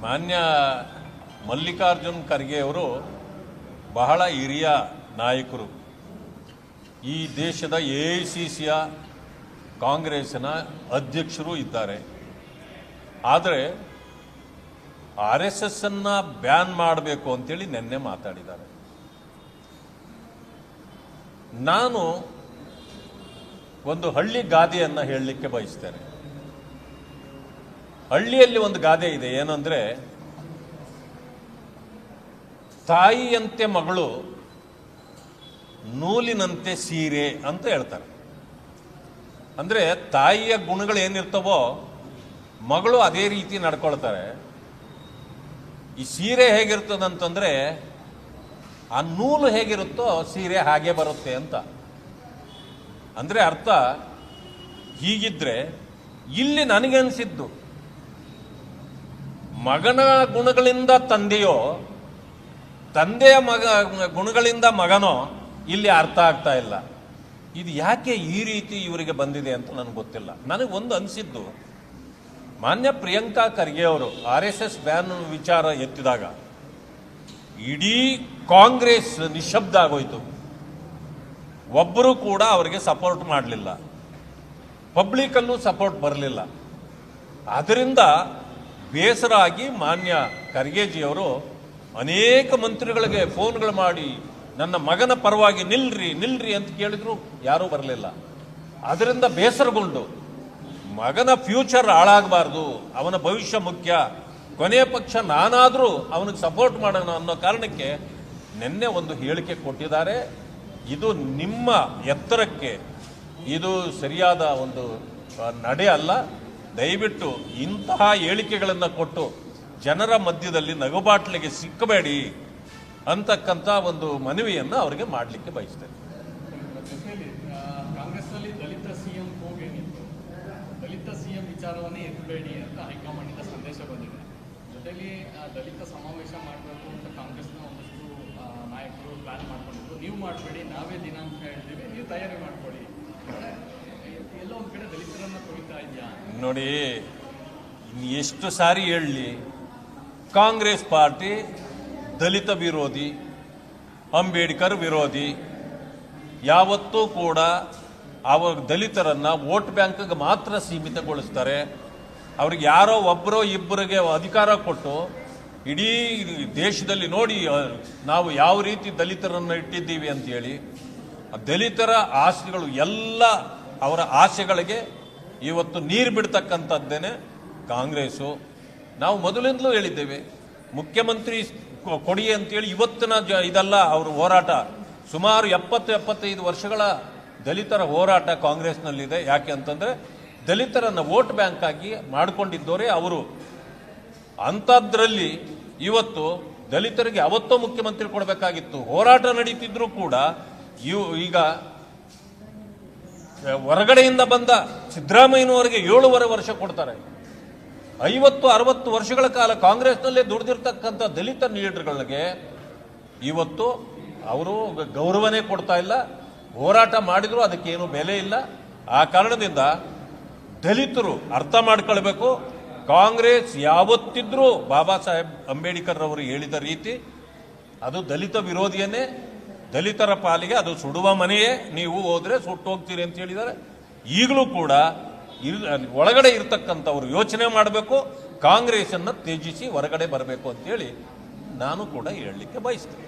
ಮಾನ್ಯ ಮಲ್ಲಿಕಾರ್ಜುನ್ ಖರ್ಗೆ ಅವರು ಬಹಳ ಹಿರಿಯ ನಾಯಕರು. ಈ ದೇಶದ ಎ ಐ ಸಿ ಸಿಯ ಕಾಂಗ್ರೆಸ್ಸಿನ ಅಧ್ಯಕ್ಷರು ಇದ್ದಾರೆ. ಆದರೆ ಆರ್ ಎಸ್ ಎಸ್ ಅನ್ನ ಬ್ಯಾನ್ ಮಾಡಬೇಕು ಅಂತೇಳಿ ನಿನ್ನೆ ಮಾತಾಡಿದ್ದಾರೆ. ನಾನು ಒಂದು ಹಳ್ಳಿ ಗಾದೆಯನ್ನು ಹೇಳಲಿಕ್ಕೆ ಬಯಸ್ತೇನೆ. ಹಳ್ಳಿಯಲ್ಲಿ ಒಂದು ಗಾದೆ ಇದೆ, ಏನಂದ್ರೆ ತಾಯಿಯಂತೆ ಮಗಳು ನೂಲಿನಂತೆ ಸೀರೆ ಅಂತ ಹೇಳ್ತಾರೆ. ಅಂದ್ರೆ ತಾಯಿಯ ಗುಣಗಳು ಏನಿರ್ತವೋ ಮಗಳು ಅದೇ ರೀತಿ ನಡ್ಕೊಳ್ತಾರೆ. ಈ ಸೀರೆ ಹೇಗಿರ್ತದಂತಂದ್ರೆ ಆ ನೂಲು ಹೇಗಿರುತ್ತೋ ಸೀರೆ ಹಾಗೆ ಬರುತ್ತೆ ಅಂತ. ಅಂದ್ರೆ ಅರ್ಥ, ಹೀಗಿದ್ರೆ ಇಲ್ಲಿ ನನಗನ್ಸಿದ್ದು ಮಗನ ಗುಣಗಳಿಂದ ತಂದೆಯೋ, ತಂದೆಯ ಮಗ, ಗುಣಗಳಿಂದ ಮಗನೋ, ಇಲ್ಲಿ ಅರ್ಥ ಆಗ್ತಾ ಇಲ್ಲ. ಇದು ಯಾಕೆ ಈ ರೀತಿ ಇವರಿಗೆ ಬಂದಿದೆ ಅಂತ ನನಗೆ ಗೊತ್ತಿಲ್ಲ. ನನಗೆ ಒಂದು ಅನಿಸಿದ್ದು, ಮಾನ್ಯ ಪ್ರಿಯಾಂಕಾ ಖರ್ಗೆ ಅವರು ಆರ್ ಎಸ್ ಎಸ್ ಬ್ಯಾನ್ ವಿಚಾರ ಎತ್ತಿದಾಗ, ಇಡೀ ಕಾಂಗ್ರೆಸ್ ನಿಶಬ್ದ ಆಗೋಯ್ತು. ಒಬ್ಬರು ಕೂಡ ಅವರಿಗೆ ಸಪೋರ್ಟ್ ಮಾಡಲಿಲ್ಲ. ಪಬ್ಲಿಕಲ್ಲೂ ಸಪೋರ್ಟ್ ಬರಲಿಲ್ಲ. ಅದರಿಂದ ಬೇಸರ ಆಗಿ ಮಾನ್ಯ ಖರ್ಗೆಜಿಯವರು ಅನೇಕ ಮಂತ್ರಿಗಳಿಗೆ ಫೋನ್ಗಳು ಮಾಡಿ, ನನ್ನ ಮಗನ ಪರವಾಗಿ ನಿಲ್ರಿ ನಿಲ್ರಿ ಅಂತ ಕೇಳಿದ್ರು ಯಾರೂ ಬರಲಿಲ್ಲ. ಅದರಿಂದ ಬೇಸರಗೊಂಡು, ಮಗನ ಫ್ಯೂಚರ್ ಹಾಳಾಗಬಾರ್ದು, ಅವನ ಭವಿಷ್ಯ ಮುಖ್ಯ, ಕೊನೆಯ ಪಕ್ಷ ನಾನಾದರೂ ಅವನಿಗೆ ಸಪೋರ್ಟ್ ಮಾಡೋಣ ಅನ್ನೋ ಕಾರಣಕ್ಕೆ ನಿನ್ನೆ ಒಂದು ಹೇಳಿಕೆ ಕೊಟ್ಟಿದ್ದಾರೆ. ಇದು ನಿಮ್ಮ ಎತ್ತರಕ್ಕೆ, ಇದು ಸರಿಯಾದ ಒಂದು ನಡೆ ಅಲ್ಲ. ದಯವಿಟ್ಟು ಇಂತಹ ಹೇಳಿಕೆಗಳನ್ನು ಕೊಟ್ಟು ಜನರ ಮಧ್ಯದಲ್ಲಿ ನಗುಬಾಟ್ಲಿಗೆ ಸಿಕ್ಕಬೇಡಿ ಅಂತಕ್ಕಂಥ ಒಂದು ಮನವಿಯನ್ನು ಅವರಿಗೆ ಮಾಡಲಿಕ್ಕೆ ಬಯಸ್ತೇನೆ. ವಿಚಾರವನ್ನೇ ಎತ್ತಬೇಡಿ ಅಂತ ಹೈಕಮಾಂಡಿಂದ ಸಂದೇಶ ಬಂದಿದೆ. ಜೊತೆಲಿ ದಲಿತ ಸಮಾವೇಶ ಮಾಡಬೇಕು ಅಂತ ಕಾಂಗ್ರೆಸ್ನ ಒಂದಷ್ಟು ನಾಯಕರು ಪ್ಲಾನ್ ಮಾಡ್ಕೊಂಡಿದ್ರು. ನೀವು ಮಾಡಬೇಡಿ, ನಾವೇ ದಿನಾಂಕ ಹೇಳ್ತೀವಿ, ನೀವು ತಯಾರಿ ಮಾಡ್ಕೊಳ್ಳಿ ಅಂದ್ರೆ, ಎಲ್ಲೋ ಒಂದು ಕಡೆ ದಲಿತರನ್ನ ತೊಳಿತಾ ಇದೆಯಾ ನೋಡಿ ಎಷ್ಟು ಸಾರಿ ಹೇಳಲಿ, ಕಾಂಗ್ರೆಸ್ ಪಾರ್ಟಿ ದಲಿತ ವಿರೋಧಿ, ಅಂಬೇಡ್ಕರ್ ವಿರೋಧಿ, ಯಾವತ್ತೂ ಕೂಡ ಅವ ದಲಿತರನ್ನ ವೋಟ್ ಬ್ಯಾಂಕ್ಗೆ ಮಾತ್ರ ಸೀಮಿತಗೊಳಿಸ್ತಾರೆ. ಅವ್ರಿಗೆ ಯಾರೋ ಒಬ್ಬರೋ ಇಬ್ಬರಿಗೆ ಅಧಿಕಾರ ಕೊಟ್ಟು, ಇಡೀ ದೇಶದಲ್ಲಿ ನೋಡಿ, ನಾವು ಯಾವ ರೀತಿ ದಲಿತರನ್ನು ಇಟ್ಟಿದ್ದೀವಿ ಅಂತೇಳಿ ದಲಿತರ ಆಸ್ತಿಗಳು ಎಲ್ಲ ಅವರ ಆಸೆಗಳಿಗೆ ಇವತ್ತು ನೀರು ಬಿಡ್ತಕ್ಕಂಥದ್ದೇನೆ ಕಾಂಗ್ರೆಸ್ಸು. ನಾವು ಮೊದಲಿಂದಲೂ ಹೇಳಿದ್ದೇವೆ, ಮುಖ್ಯಮಂತ್ರಿ ಕೊಡಿ ಅಂತೇಳಿ ಇವತ್ತಿನ ಜ, ಇದೆಲ್ಲ, ಅವ್ರ ಹೋರಾಟ. ಸುಮಾರು ಎಪ್ಪತ್ತು, ಎಪ್ಪತ್ತೈದು ವರ್ಷಗಳ ದಲಿತರ ಹೋರಾಟ ಕಾಂಗ್ರೆಸ್ನಲ್ಲಿದೆ. ಯಾಕೆ ಅಂತಂದರೆ, ದಲಿತರನ್ನು ವೋಟ್ ಬ್ಯಾಂಕ್ ಆಗಿ ಮಾಡಿಕೊಂಡಿದ್ದವರೇ ಅವರು. ಅಂಥದ್ರಲ್ಲಿ ಇವತ್ತು ದಲಿತರಿಗೆ ಅವತ್ತೋ ಮುಖ್ಯಮಂತ್ರಿ ಕೊಡಬೇಕಾಗಿತ್ತು. ಹೋರಾಟ ನಡೀತಿದ್ರು ಕೂಡ ಇವು ಈಗ ಹೊರಗಡೆಯಿಂದ ಬಂದ ಸಿದ್ದರಾಮಯ್ಯನವರಿಗೆ ಏಳುವರೆ ವರ್ಷ ಕೊಡ್ತಾರೆ. ಐವತ್ತು, ಅರವತ್ತು ವರ್ಷಗಳ ಕಾಲ ಕಾಂಗ್ರೆಸ್ನಲ್ಲೇ ದುಡಿದಿರ್ತಕ್ಕಂಥ ದಲಿತ ಲೀಡರ್ಗಳಿಗೆ ಇವತ್ತು ಅವರು ಗೌರವನೇ ಕೊಡ್ತಾ ಇಲ್ಲ. ಹೋರಾಟ ಮಾಡಿದರೂ, ಅದಕ್ಕೇನು ಬೆಲೆ ಇಲ್ಲ. ಆ ಕಾರಣದಿಂದ ದಲಿತರು ಅರ್ಥ ಮಾಡ್ಕೊಳ್ಬೇಕು. ಕಾಂಗ್ರೆಸ್ ಯಾವತ್ತಿದ್ರೂ ಬಾಬಾ ಸಾಹೇಬ್ ಅಂಬೇಡ್ಕರ್ ಅವರು ಹೇಳಿದ ರೀತಿ ಅದು ದಲಿತ ವಿರೋಧಿಯನ್ನೇ ದಲಿತರ ಪಾಲಿಗೆ ಅದು ಸುಡುವ ಮನೆಯೇ, ನೀವು ಹೋದರೆ ಸುಟ್ಟು ಹೋಗ್ತೀರಿ ಅಂತ ಹೇಳಿದ್ದಾರೆ. ಈಗಲೂ ಕೂಡ ಇರ್ ಒಳಗಡೆ ಇರ್ತಕ್ಕಂಥವ್ರು ಯೋಚನೆ ಮಾಡಬೇಕು, ಕಾಂಗ್ರೆಸನ್ನು ತ್ಯಜಿಸಿ ಹೊರಗಡೆ ಬರಬೇಕು ಅಂತೇಳಿ ನಾನು ಕೂಡ ಹೇಳಲಿಕ್ಕೆ ಬಯಸ್ತೇನೆ.